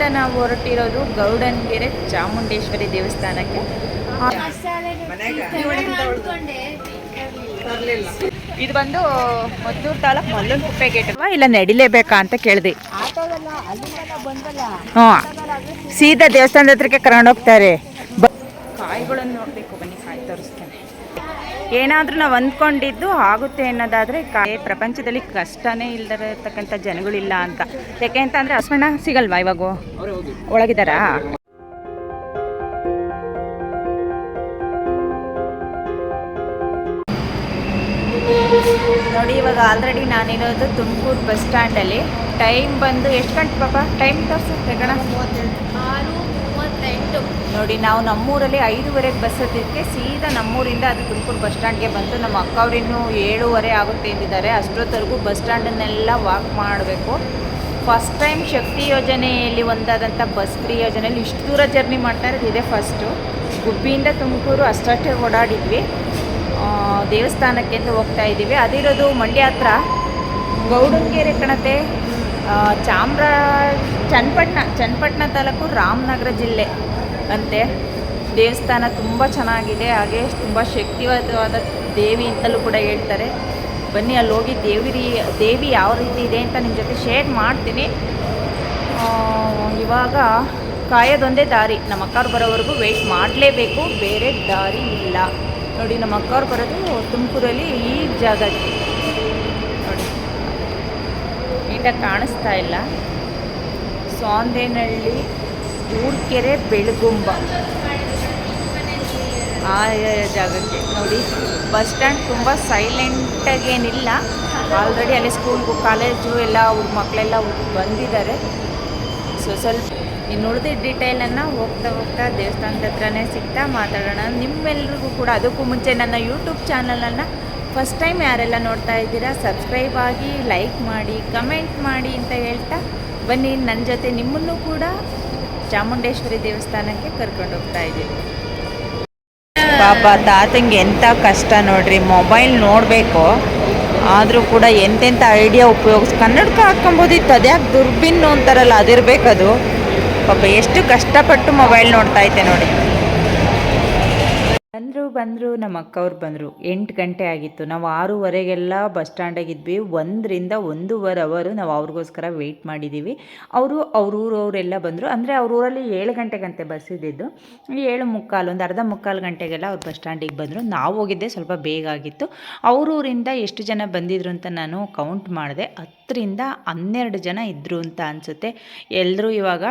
ಇಲ್ಲಿಂದ ನಾವು ಹೊರಟಿರೋದು ಗೌಡನ್ಗೆರೆ ಚಾಮುಂಡೇಶ್ವರಿ ದೇವಸ್ಥಾನಕ್ಕೆ. ಇದು ಬಂದು ಮದ್ದೂರು ತಾಲೂಕು ಮಲ್ಲೂರು ಕುಪ್ಪೆ ಗೇಟ್ ಅಲ್ವಾ? ಇಲ್ಲ ನಡಿಲೇಬೇಕಾ ಅಂತ ಕೇಳಿದೆ. ಹಾಂ ಸೀದಾ ದೇವಸ್ಥಾನದ ಹತ್ರಕ್ಕೆ ಕರ್ಕೊಂಡು ಹೋಗ್ತಾರೆ ಕಾಯಿಗಳನ್ನು ನೋಡಬೇಕು ಬನ್ನಿ ಕಾಯಿ ತೋರಿಸ್ತೇನೆ ಏನಾದರೂ ನಾವು ಅಂದ್ಕೊಂಡಿದ್ದು ಆಗುತ್ತೆ ಅನ್ನೋದಾದರೆ ಕಾಯಿ ಪ್ರಪಂಚದಲ್ಲಿ ಕಷ್ಟನೇ ಇಲ್ದಿರತಕ್ಕಂಥ ಜನಗಳಿಲ್ಲ ಅಂತ. ಯಾಕೆ ಅಂತ ಅಂದರೆ ಹಸ್ಬಣ್ಣ ಸಿಗಲ್ವಾ ಇವಾಗ? ಒಳಗಿದ್ದಾರಾ? ನೋಡಿ ಇವಾಗ ಆಲ್ರೆಡಿ ನಾನಿರೋದು ತುಮಕೂರು ಬಸ್ ಸ್ಟ್ಯಾಂಡಲ್ಲಿ ಟೈಮ್ ಬಂದು ಎಷ್ಟು ಗಂಟೆ ಪಾಪ? ಟೈಮ್ ತೋರಿಸುತ್ತೆ ಕಣ ನೋಡಿ, ನಾವು ನಮ್ಮೂರಲ್ಲಿ ಐದೂವರೆಗೆ ಬಸ್ ಹತ್ತಿದ್ದಕ್ಕೆ ಸೀದಾ ನಮ್ಮೂರಿಂದ ಅದು ತುಮಕೂರು ಬಸ್ ಸ್ಟ್ಯಾಂಡ್ಗೆ ಬಂತು ನಮ್ಮ ಅಕ್ಕ ಅವ್ರಿನ್ನೂ ಏಳುವರೆ ಆಗುತ್ತೆ ಎಂದಿದ್ದಾರೆ. ಅಷ್ಟೊತ್ತವರೆಗೂ ಬಸ್ ಸ್ಟ್ಯಾಂಡನ್ನೆಲ್ಲ ವಾಕ್ ಮಾಡಬೇಕು. ಫಸ್ಟ್ ಟೈಮ್ ಶಕ್ತಿ ಯೋಜನೆಯಲ್ಲಿ ಒಂದಾದಂಥ ಬಸ್ ಫ್ರೀ ಯೋಜನೆಯಲ್ಲಿ ಇಷ್ಟು ದೂರ ಜರ್ನಿ ಮಾಡ್ತಾ ಇರೋದು ಇದೇ ಫಸ್ಟು ಗುಬ್ಬಿಯಿಂದ ತುಮಕೂರು ಅಷ್ಟೇ ಓಡಾಡಿದ್ವಿ. ದೇವಸ್ಥಾನಕ್ಕೆ ಅಂತ ಹೋಗ್ತಾ ಇದ್ದೀವಿ. ಅದಿರೋದು ಮಂಡ್ಯ ಹತ್ರ. ಗೌಡಂಗೆರೆ ಕಣತೆ. ಚಾಮರ ಚನ್ನಪಟ್ಟಣ ಚನ್ನಪಟ್ಟಣ ತಾಲೂಕು ರಾಮನಗರ ಜಿಲ್ಲೆ. ಅಂತೆ. ದೇವಸ್ಥಾನ ತುಂಬ ಚೆನ್ನಾಗಿದೆ, ಹಾಗೆ ತುಂಬ ಶಕ್ತಿವಾದವಾದ ದೇವಿ ಅಂತಲೂ ಕೂಡ ಹೇಳ್ತಾರೆ. ಬನ್ನಿ ಅಲ್ಲಿ ಹೋಗಿ ದೇವಿ ದೇವಿ ಯಾವ ರೀತಿ ಇದೆ ಅಂತ ನಿಮ್ಮ ಜೊತೆ ಶೇರ್ ಮಾಡ್ತೀನಿ. ಇವಾಗ ಕಾಯೋದೊಂದೇ ದಾರಿ. ನಮ್ಮ ಅಕ್ಕವ್ರು ಬರೋವರೆಗೂ ವೆಯ್ಟ್ ಮಾಡಲೇಬೇಕು, ಬೇರೆ ದಾರಿ ಇಲ್ಲ. ನೋಡಿ, ನಮ್ಮ ಅಕ್ಕವ್ರು ಬರೋದು ತುಮಕೂರಲ್ಲಿ ಈ ಜಾಗಕ್ಕೆ ನೋಡಿ, ನೀಟಾಗಿ ಕಾಣಿಸ್ತಾ ಇಲ್ಲ. ಸೌಂದೇನಹಳ್ಳಿ ಊರ್ಕೆರೆ ಬೆಳಗುಂಬ. ಆ ಜಾಗಕ್ಕೆ ನೋಡಿ. ಬಸ್ ಸ್ಟ್ಯಾಂಡ್ ತುಂಬ ಸೈಲೆಂಟಾಗೇನಿಲ್ಲ ಆಲ್ರೆಡಿ ಅಲ್ಲಿ ಸ್ಕೂಲ್ಗೂ ಕಾಲೇಜು ಎಲ್ಲ ಅವ್ರ ಮಕ್ಕಳೆಲ್ಲ ಬಂದಿದ್ದಾರೆ. ಸೊ ಸ್ವಲ್ಪ ಇನ್ನು ಉಳಿದ ಡೀಟೇಲನ್ನು ಹೋಗ್ತಾ ಹೋಗ್ತಾ ದೇವಸ್ಥಾನದ ಹತ್ರನೇ ಸಿಗ್ತಾ ಮಾತಾಡೋಣ. ನಿಮ್ಮೆಲ್ರಿಗೂ ಕೂಡ ಅದಕ್ಕೂ ಮುಂಚೆ ನನ್ನ ಯೂಟ್ಯೂಬ್ ಚಾನಲನ್ನು ಫಸ್ಟ್ ಟೈಮ್ ಯಾರೆಲ್ಲ ನೋಡ್ತಾ ಇದ್ದೀರಾ ಸಬ್ಸ್ಕ್ರೈಬ್ ಆಗಿ ಲೈಕ್ ಮಾಡಿ ಕಮೆಂಟ್ ಮಾಡಿ ಅಂತ ಹೇಳ್ತಾ ಬನ್ನಿ. ನನ್ನ ಜೊತೆ ನಿಮ್ಮನ್ನು ಕೂಡ ಚಾಮುಂಡೇಶ್ವರಿ ದೇವಸ್ಥಾನಕ್ಕೆ ಕರ್ಕೊಂಡು ಹೋಗ್ತಾ ಇದ್ದೀವಿ. ಪಾಪ ತಾತಂಗೆ ಎಂಥ ಕಷ್ಟ ನೋಡ್ರಿ ಮೊಬೈಲ್ ನೋಡಬೇಕು. ಆದರೂ ಕೂಡ ಎಂತೆಂಥ ಐಡಿಯಾ ಉಪಯೋಗಿಸ್, ಕನ್ನಡಕ ಹಾಕ್ಕೊಂಬೋದಿತ್ತು ಅದ್ಯಾಕೆ ದುರ್ಬಿನ್ನು ಅಂತಾರಲ್ಲ, ಅದಿರಬೇಕದು. ಪಾಪ ಎಷ್ಟು ಕಷ್ಟಪಟ್ಟು ಮೊಬೈಲ್ ನೋಡ್ತಾ ಐತೆ ನೋಡಿ. ಬಂದರು ಬಂದರು ನಮ್ಮ ಅಕ್ಕವ್ರು ಬಂದರು. ಎಂಟು ಗಂಟೆ ಆಗಿತ್ತು. ನಾವು ಆರೂವರೆಗೆಲ್ಲ ಬಸ್ ಸ್ಟ್ಯಾಂಡಾಗಿದ್ವಿ ಒಂದರಿಂದ ಒಂದೂವರೆ ಅವರು ನಾವು ಅವ್ರಿಗೋಸ್ಕರ ವೆಯ್ಟ್ ಮಾಡಿದ್ದೀವಿ ಅವರು ಅವ್ರ ಊರವರೆಲ್ಲ ಬಂದರು. ಅಂದರೆ ಅವ್ರ ಊರಲ್ಲಿ ಏಳು ಗಂಟೆಗಂತೆ ಬಸ್ ಇದ್ದಿದ್ದು. ಏಳು ಮುಕ್ಕಾಲು, ಒಂದು ಅರ್ಧ ಮುಕ್ಕಾಲು ಗಂಟೆಗೆಲ್ಲ ಅವ್ರು ಬಸ್ ಸ್ಟ್ಯಾಂಡಿಗೆ ಬಂದರು. ನಾವು ಹೋಗಿದ್ದೆ ಸ್ವಲ್ಪ ಬೇಗ ಆಗಿತ್ತು. ಅವ್ರೂರಿಂದ ಎಷ್ಟು ಜನ ಬಂದಿದ್ರು ಅಂತ ನಾನು ಕೌಂಟ್ ಮಾಡಿದೆ. ಹತ್ತರಿಂದ ಹನ್ನೆರಡು ಜನ ಇದ್ದರು ಅಂತ ಅನಿಸುತ್ತೆ. ಎಲ್ಲರೂ ಇವಾಗ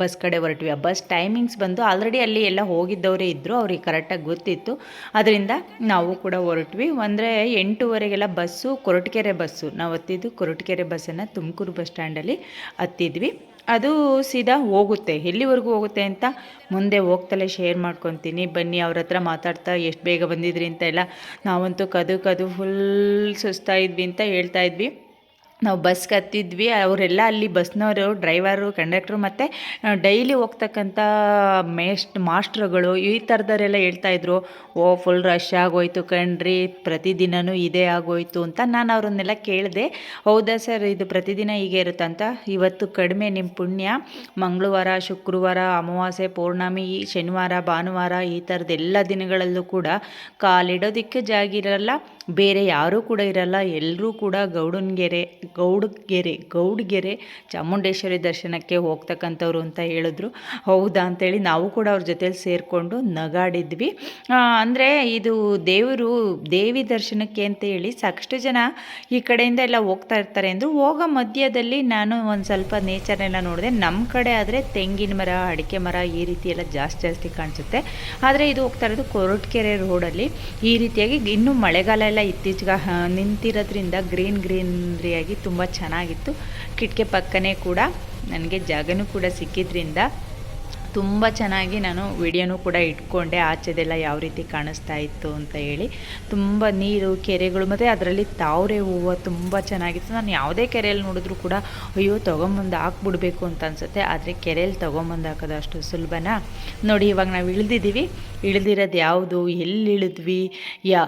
ಬಸ್ ಕಡೆ ಹೊರಟ್ವಿ. ಆ ಬಸ್ ಟೈಮಿಂಗ್ಸ್ ಬಂದು ಆಲ್ರೆಡಿ ಅಲ್ಲಿ ಎಲ್ಲ ಹೋಗಿದ್ದವರೇ ಇದ್ದರು ಅವ್ರಿಗೆ ಕರೆಕ್ಟಾಗಿ ಗೊತ್ತಿತ್ತು. ಅದರಿಂದ ನಾವು ಕೂಡ ಹೊರಟ್ವಿ. ಅಂದರೆ ಎಂಟೂವರೆಗೆಲ್ಲ ಬಸ್ಸು ಕೊರಟಕೆರೆ ಬಸ್ಸು. ನಾವು ಹತ್ತಿದ್ದು ಕೊರಟಕೆರೆ ಬಸ್ಸನ್ನು ತುಮಕೂರು ಬಸ್ ಸ್ಟ್ಯಾಂಡಲ್ಲಿ ಹತ್ತಿದ್ವಿ. ಅದು ಸೀದಾ ಹೋಗುತ್ತೆ. ಎಲ್ಲಿವರೆಗೂ ಹೋಗುತ್ತೆ ಅಂತ ಮುಂದೆ ಹೋಗ್ತಲೇ ಶೇರ್ ಮಾಡ್ಕೊತೀನಿ. ಬನ್ನಿ, ಅವ್ರ ಹತ್ರ ಮಾತಾಡ್ತಾ ಎಷ್ಟು ಬೇಗ ಬಂದಿದ್ರಿ ಅಂತ ಎಲ್ಲ ನಾವಂತೂ ಕದು ಕದು ಫುಲ್ ಸುಸ್ತಾಯಿದ್ವಿ ಅಂತ ಹೇಳ್ತಾ ಇದ್ವಿ. ನಾವು ಬಸ್ಗೆ ಹತ್ತಿದ್ವಿ ಅವರೆಲ್ಲ ಅಲ್ಲಿ ಬಸ್ನವರು, ಡ್ರೈವರು, ಕಂಡಕ್ಟ್ರು ಮತ್ತು ಡೈಲಿ ಹೋಗ್ತಕ್ಕಂಥ ಮೇಸ್ಟ್ ಮಾಸ್ಟ್ರುಗಳು ಈ ಥರದವರೆಲ್ಲ ಹೇಳ್ತಾಯಿದ್ರು ಓ, ಫುಲ್ ರಶ್ ಆಗೋಯ್ತು ಕಣ್ರಿ ಪ್ರತಿದಿನವೂ ಇದೇ ಆಗೋಯ್ತು ಅಂತ ನಾನು ಅವ್ರನ್ನೆಲ್ಲ ಕೇಳಿದೆ. ಹೌದಾ ಸರ್, ಇದು ಪ್ರತಿದಿನ ಹೀಗೆ ಇರುತ್ತಂತ ಇವತ್ತು ಕಡಿಮೆ ನಿಮ್ಮ ಪುಣ್ಯ. ಮಂಗಳವಾರ, ಶುಕ್ರವಾರ, ಅಮಾವಾಸ್ಯೆ, ಪೌರ್ಣಮಿ ಶನಿವಾರ, ಭಾನುವಾರ, ಈ ಥರದ ಎಲ್ಲ ದಿನಗಳಲ್ಲೂ ಕೂಡ ಕಾಲಿಡೋದಕ್ಕೆ ಜಾಗಿರಲ್ಲ ಬೇರೆ ಯಾರೂ ಕೂಡ ಇರಲ್ಲ. ಎಲ್ಲರೂ ಕೂಡ ಗೌಡನಗೆರೆ ಗೌಡಗೆರೆ ಗೌಡಗೆರೆ ಚಾಮುಂಡೇಶ್ವರಿ ದರ್ಶನಕ್ಕೆ ಹೋಗ್ತಕ್ಕಂಥವ್ರು ಅಂತ ಹೇಳಿದ್ರು. ಹೌದಾ ಅಂತೇಳಿ ನಾವು ಕೂಡ ಅವ್ರ ಜೊತೆಲಿ ಸೇರಿಕೊಂಡು ನಗಾಡಿದ್ವಿ. ಅಂದರೆ ಇದು ದೇವರು ದೇವಿ ದರ್ಶನಕ್ಕೆ ಅಂತ ಹೇಳಿ ಸಾಕಷ್ಟು ಜನ ಈ ಕಡೆಯಿಂದ ಎಲ್ಲ ಹೋಗ್ತಾ ಇರ್ತಾರೆ ಅಂದರು ಹೋಗೋ ಮಧ್ಯದಲ್ಲಿ ನಾನು ಒಂದು ಸ್ವಲ್ಪ ನೇಚರ್ನೆಲ್ಲ ನೋಡಿದೆ. ನಮ್ಮ ಕಡೆ ಆದರೆ ತೆಂಗಿನ ಮರ, ಅಡಿಕೆ ಮರ ಈ ರೀತಿ ಎಲ್ಲ ಜಾಸ್ತಿ ಜಾಸ್ತಿ ಕಾಣಿಸುತ್ತೆ. ಆದರೆ ಇದು ಹೋಗ್ತಾ ಇರೋದು ಕೊರಟ್ಕೆರೆ ರೋಡಲ್ಲಿ ಈ ರೀತಿಯಾಗಿ ಇನ್ನೂ ಮಳೆಗಾಲ ಎಲ್ಲ ಇತ್ತೀಚೆಗೆ ನಿಂತಿರೋದ್ರಿಂದ ಗ್ರೀನ್ ಗ್ರೀನ್ರಿಯಾಗಿ ತುಂಬ ಚೆನ್ನಾಗಿತ್ತು. ಕಿಟಕಿ ಪಕ್ಕನೇ ಕೂಡ ನನಗೆ ಜಾಗನೂ ಕೂಡ ಸಿಕ್ಕಿದ್ರಿಂದ ತುಂಬ ಚೆನ್ನಾಗಿ ನಾನು ವಿಡಿಯೋನೂ ಕೂಡ ಇಟ್ಕೊಂಡೆ. ಆಚೆದೆಲ್ಲ ಯಾವ ರೀತಿ ಕಾಣಿಸ್ತಾ ಇತ್ತು ಅಂತ ಹೇಳಿ. ತುಂಬ ನೀರು, ಕೆರೆಗಳು ಮತ್ತು ಅದರಲ್ಲಿ ತಾವರೆ ಹೂವು ತುಂಬ ಚೆನ್ನಾಗಿತ್ತು. ನಾನು ಯಾವುದೇ ಕೆರೆಯಲ್ಲಿ ನೋಡಿದ್ರೂ ಕೂಡ ಅಯ್ಯೋ ತೊಗೊಂಬಂದು ಹಾಕ್ಬಿಡ್ಬೇಕು ಅಂತ ಅನಿಸುತ್ತೆ. ಆದರೆ ಕೆರೆಯಲ್ಲಿ ತೊಗೊಂಬಂದು ಹಾಕೋದು ಅಷ್ಟು ಸುಲಭನ? ನೋಡಿ ಇವಾಗ ನಾವು ಇಳಿದಿದ್ದೀವಿ. ಇಳಿದಿರೋದು ಯಾವುದು? ಎಲ್ಲಿ ಇಳಿದ್ವಿ ಯಾ,